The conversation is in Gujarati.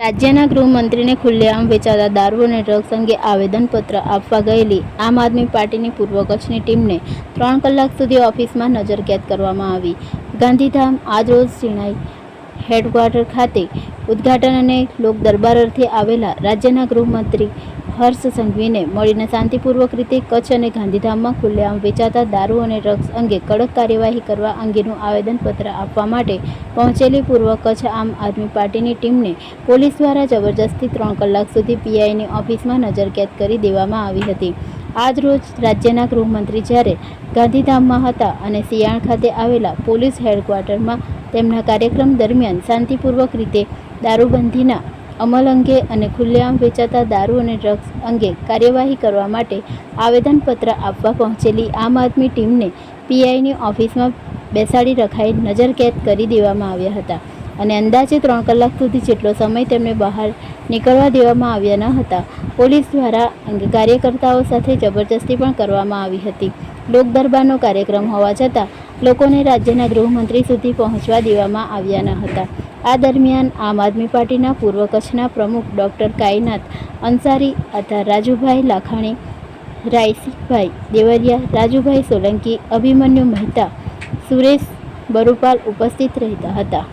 રાજ્યના ગૃહમંત્રીને ખુલ્લેઆમ વેચાતા દારૂ અને ડ્રગ્સ અંગે આવેદનપત્ર આપવા ગયેલી આમ આદમી પાર્ટીની પૂર્વ કચ્છની ટીમને ત્રણ કલાક સુધી ઓફિસમાં નજરકેદ કરવામાં આવી. ગાંધીધામ આજરોજ શિણાઈ હેડક્વાર્ટર ખાતે ઉદ્ઘાટન અને લોક દરબાર અર્થે આવેલા રાજ્યના ગૃહમંત્રી હર્ષ સંઘવીને મળીને શાંતિપૂર્વક રીતે કચ્છ અને ગાંધીધામમાં ખુલ્લેઆમ વેચાતા દારૂ અને ડ્રગ્સ અંગે કડક કાર્યવાહી કરવા અંગેનું આવેદનપત્ર આપવા માટે પહોંચેલી પૂર્વ કચ્છ આમ આદમી પાર્ટીની ટીમને પોલીસ દ્વારા જબરજસ્તી ત્રણ કલાક સુધી પીઆઈની ઓફિસમાં નજરકેદ કરી દેવામાં આવી હતી. આજ રોજ રાજ્યના ગૃહમંત્રી જ્યારે ગાંધીધામમાં હતા અને સિયાણ ખાતે આવેલા પોલીસ હેડક્વાર્ટરમાં તેમના કાર્યક્રમ દરમિયાન શાંતિપૂર્વક રીતે દારૂબંધીના અમલ અંગે અને ખુલ્લેઆમ વેચાતા દારૂ અને ડ્રગ્સ અંગે કાર્યવાહી કરવા માટે આવેદનપત્ર આપવા પહોંચેલી આમ આદમી ટીમને પીઆઈની ઓફિસમાં બેસાડી રખાઈ નજરકેદ કરી દેવામાં આવ્યા હતા. અને અંદાજે ત્રણ કલાક સુધી જેટલો સમય તેમને બહાર નીકળવા દેવામાં આવ્યા ન હતા. પોલીસ દ્વારા કાર્યકર્તાઓ સાથે જબરજસ્તી પણ કરવામાં આવી હતી. લોકદરબારનો કાર્યક્રમ હોવા છતાં લોકોને રાજ્યના ગૃહમંત્રી સુધી પહોંચવા દેવામાં આવ્યા ન હતા. આ દરમિયાન આમ આદમી પાર્ટીના પૂર્વ કચ્છના પ્રમુખ ડૉક્ટર કાયનાથ અંસારી તથા રાજુભાઈ લાખાણી, રાયસીભાઈ દેવરિયા, રાજુભાઈ સોલંકી, અભિમન્યુ મહેતા, સુરેશ બરુપાલ ઉપસ્થિત રહેતા હતા.